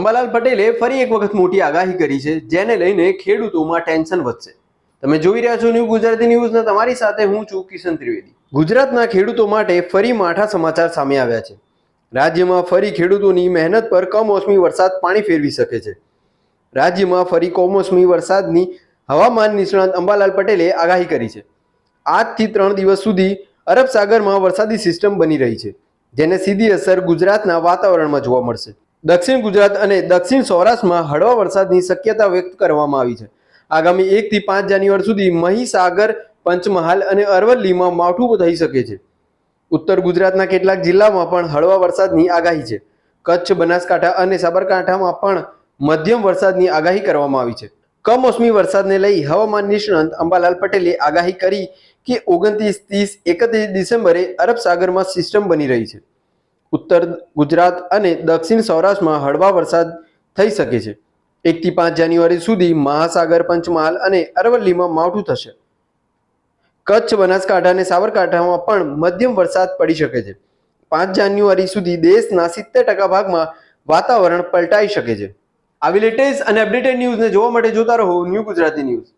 અંબાલાલ પટેલે ફરી એક વખત મોટી આગાહી કરી છે, જેને લઈને ખેડૂતોમાં ટેન્શન વધશે. તમે જોઈ રહ્યા છો ન્યૂ ગુજરાતી ન્યૂઝને, તમારી સાથે હું છું કિશન ત્રિવેદી. ગુજરાતના ખેડૂતો માટે ફરી માઠા સમાચાર સામે આવ્યા છે. રાજ્યમાં ફરી ખેડૂતોની મહેનત પર કમોસમી વરસાદ પાણી ફેરવી શકે છે. રાજ્યમાં ફરી કમોસમી વરસાદની હવામાન નિષ્ણાંત અંબાલાલ પટેલે આગાહી કરી છે. આજથી ત્રણ દિવસ સુધી અરબ સાગરમાં વરસાદી સિસ્ટમ બની રહી છે, જેને સીધી અસર ગુજરાતના વાતાવરણમાં જોવા મળશે. દક્ષિણ ગુજરાત અને દક્ષિણ સૌરાષ્ટ્રમાં હળવા વરસાદની શક્યતા વ્યક્ત કરવામાં આવી છે. આગામી એકથી પાંચ જાન્યુઆરી સુધી મહીસાગર, પંચમહાલ અને અરવલ્લીમાં માવઠું થઈ શકે છે. ઉત્તર ગુજરાતના કેટલાક જિલ્લામાં પણ હળવા વરસાદની આગાહી છે. કચ્છ, બનાસકાંઠા અને સાબરકાંઠામાં પણ મધ્યમ વરસાદની આગાહી કરવામાં આવી છે. કમોસમી વરસાદને લઈ હવામાન નિષ્ણાંત અંબાલાલ પટેલે આગાહી કરી કે ઓગણત્રીસ ત્રીસ એકત્રીસ ડિસેમ્બરે અરબ સાગરમાં સિસ્ટમ બની રહી છે. ઉત્તર ગુજરાત અને દક્ષિણ સૌરાષ્ટ્રમાં હળવા વરસાદ થઈ શકે છે. એકથી પાંચ જાન્યુઆરી સુધી મહાસાગર, પંચમહાલ અને અરવલ્લીમાં માવઠું થશે. કચ્છ, બનાસકાંઠા અને સાબરકાંઠામાં પણ મધ્યમ વરસાદ પડી શકે છે. પાંચ જાન્યુઆરી સુધી દેશના સિત્તેર ટકા ભાગમાં વાતાવરણ પલટાઈ શકે છે. આવી લેટેસ્ટ અને અપડેટેડ ન્યૂઝને જોવા માટે જોતા રહો ન્યૂ ગુજરાતી ન્યૂઝ.